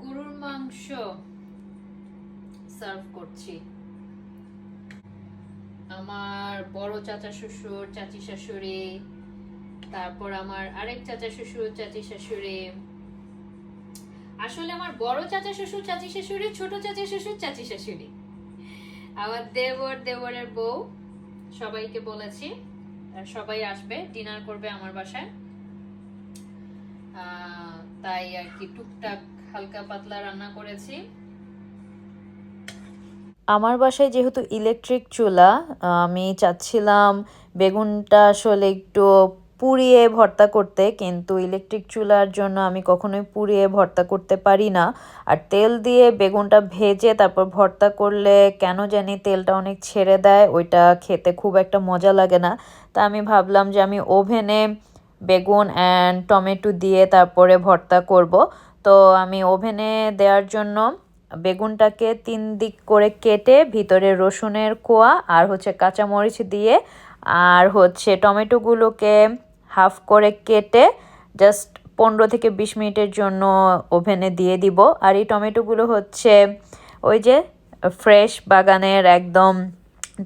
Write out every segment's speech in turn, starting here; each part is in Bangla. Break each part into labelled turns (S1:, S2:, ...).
S1: গরুর মাংস সার্ভ করছি। আমার বড় চাচা শ্বশুর, চাচি শাশুড়ি, তারপর আমার আরেক চাচা শ্বশুর, চাচি শাশুড়ি। আসলে আমার বড় চাচা শ্বশুর, চাচি শাশুড়ি, ছোট চাচা শ্বশুর, চাচি শাশুড়ি। আমার দেবর, দেবরের বউ, সবাইকে বলেছি সবাই আসবে ডিনার করবে আমার বাসায়। তাই আর কি টুকটাক হালকা পাতলা রান্না করেছি।
S2: আমার বাসায় যেহেতু ইলেকট্রিক চুলা আমি চাচ্ছিলাম বেগুনটা আসলে একটু পুড়িয়ে ভর্তা করতে, কিন্তু ইলেকট্রিক চুলার জন্য আমি কখনোই পুড়িয়ে ভর্তা করতে পারি না। আর তেল দিয়ে বেগুনটা ভেজে তারপর ভর্তা করলে কেন জানি তেলটা অনেক ছেড়ে দেয়, ওইটা খেতে খুব একটা মজা লাগে না। তা আমি ভাবলাম যে আমি ওভেনে বেগুন অ্যান্ড টমেটো দিয়ে তারপরে ভর্তা করব। তো আমি ওভেনে দেওয়ার জন্য বেগুনটাকে তিন দিক করে কেটে ভিতরে রসুনের কোয়া আর হচ্ছে কাঁচামরিচ দিয়ে আর হচ্ছে টমেটোগুলোকে হাফ করে কেটে জাস্ট পনেরো থেকে বিশ মিনিটের জন্য ওভেনে দিয়ে দিব। আর এই টমেটোগুলো হচ্ছে ওই যে ফ্রেশ বাগানের একদম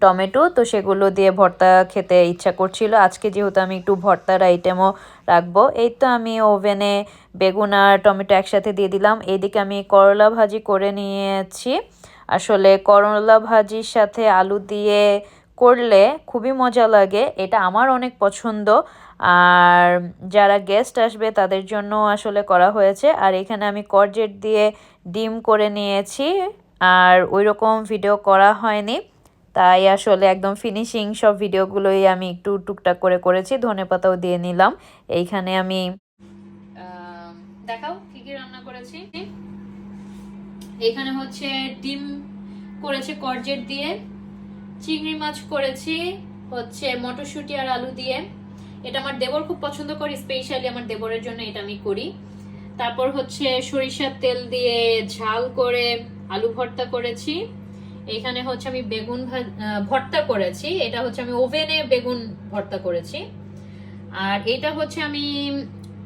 S2: টমেটো, তো সেগুলো দিয়ে ভর্তা খেতে ইচ্ছা করছিল। আজকে যেহেতু আমি একটু ভর্তার আইটেমও রাখব, এই তো আমি ওভেনে বেগুন আর টমেটো একসাথে দিয়ে দিলাম। এইদিকে আমি করলা ভাজি করে নিয়েছি। আসলে করলা ভাজির সাথে আলু দিয়ে করলে খুবই মজা লাগে, এটা আমার অনেক পছন্দ। আর যারা গেস্ট আসবে তাদের জন্য আসলে করা হয়েছে। আর এখানে আমি করজেট দিয়ে ডিম করে নিয়েছি। আর ওই রকম ভিডিও করা হয়নি। তাই আসলে একদম ফিনিশিং সব ভিডিওগুলোই আমি একটু টুকটাক করে করেছি ধনেপাতাও দিয়ে নিলাম। এইখানে আমি
S1: দেখাও কি কি রান্না করেছি। এখানে হচ্ছে ডিম করেছে করজেট দিয়ে, চিংড়ি মাছ করেছি হচ্ছে মটরশুঁটি আর আলু দিয়ে। এটা আমার দেবর খুব পছন্দ করে স্পেশালি আমার দেবরের জন্য এটা আমি করি। তারপর হচ্ছে সরিষার তেল দিয়ে ঝাল করে আলু ভর্তা করেছি। এখানে হচ্ছে আমি বেগুন ভর্তা করেছি। এটা হচ্ছে আমি ওভেনে বেগুন ভর্তা করেছি। আর এটা হচ্ছে আমি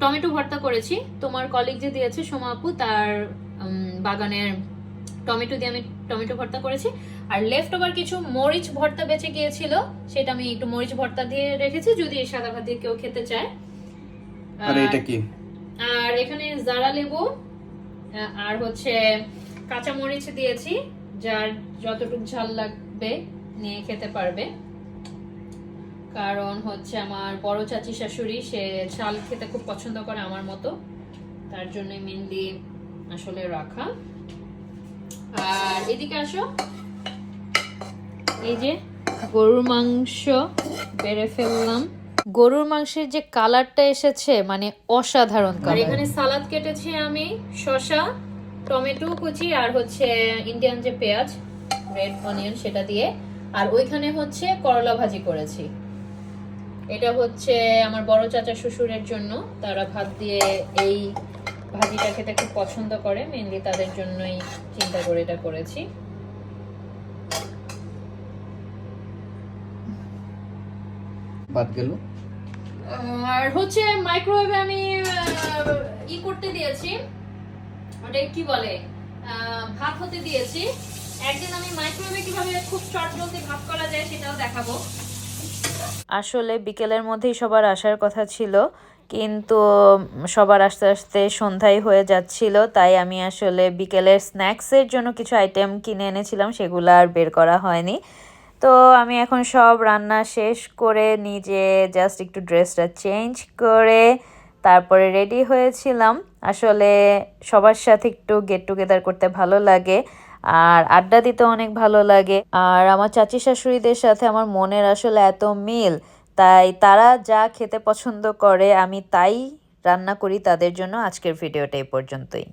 S1: টমেটো ভর্তা করেছি। তোমার কলিগ যে দিয়েছে সোমা আপু তার বাগানের টমেটো দিয়ে আমি টমেটো ভর্তা করেছি। আর লেফট ওভার কিছু মরিচ ভর্তা বেঁচে গিয়েছিল সেটা আমি একটু মরিচ ভর্তা দিয়ে রেখেছি যদি সাদা ভাত দিয়ে কেউ খেতে চায়।
S3: আর এটা কি?
S1: আর এখানে জারা লেবু আর হচ্ছে কাঁচা মরিচ দিয়েছি। যার যতটুকু ঝাল লাগবে নিয়ে খেতে পারবে। কারণ হচ্ছে আমার বড় চাচি শাশুড়ি সে ঝাল খেতে খুব পছন্দ করে আমার মতো। তার জন্য মেনলি আসলে রাখা। আর এদিকে আসো। এই যে গরুর মাংস বেড়ে ফেললাম। গরুর মাংসের যে কালারটা এসেছে মানে অসাধারণ
S2: কালার
S1: এখানে সালাদ কেটেছি আমি শসা টমেটো কুচি আর হচ্ছে ইন্ডিয়ান যে পেঁয়াজ রেড অনিয়ন সেটা দিয়ে। আর ওইখানে হচ্ছে করলা ভাজি করেছি। এটা হচ্ছে আমার বড় চাচা শ্বশুরের জন্য। তারা ভাত দিয়ে এই ভাজিটা খেতে খুব পছন্দ করে। মেনলি তাদের জন্যই চিন্তা করে এটা করেছি।
S3: বাদ গেল।
S1: আর হচ্ছে মাইক্রোওয়েভে আমি ই করতে দিয়েছি। ওটা কি বলে? হতে দিয়েছি। একদিন আমি মাইক্রোওয়েভে কীভাবে খুব জলদি করা যায় সেটাও দেখাবো।
S2: আসলে বিকেলের মধ্যেই সবার আসার কথা ছিল, কিন্তু সবার আস্তে আস্তে সন্ধ্যায় হয়ে যাচ্ছিল, তাই আমি আসলে বিকেলের স্ন্যাক্সের জন্য কিছু আইটেম কিনে এনেছিলাম, সেগুলো আর বের করা হয়নি। তো আমি এখন সব রান্না শেষ করে নিজে জাস্ট একটু ড্রেসটা চেঞ্জ করে তারপরে রেডি হয়েছিলাম। আসলে সবার সাথে একটু গেট টুগেদার করতে ভালো লাগে, আর আড্ডা দিতে অনেক ভালো লাগে। আর আমার চাচি শাশুড়িদের সাথে আমার মনের আসলে এত মিল, তাই তারা যা খেতে পছন্দ করে আমি তাই রান্না করি তাদের জন্য আজকের ভিডিওটা এই পর্যন্তই।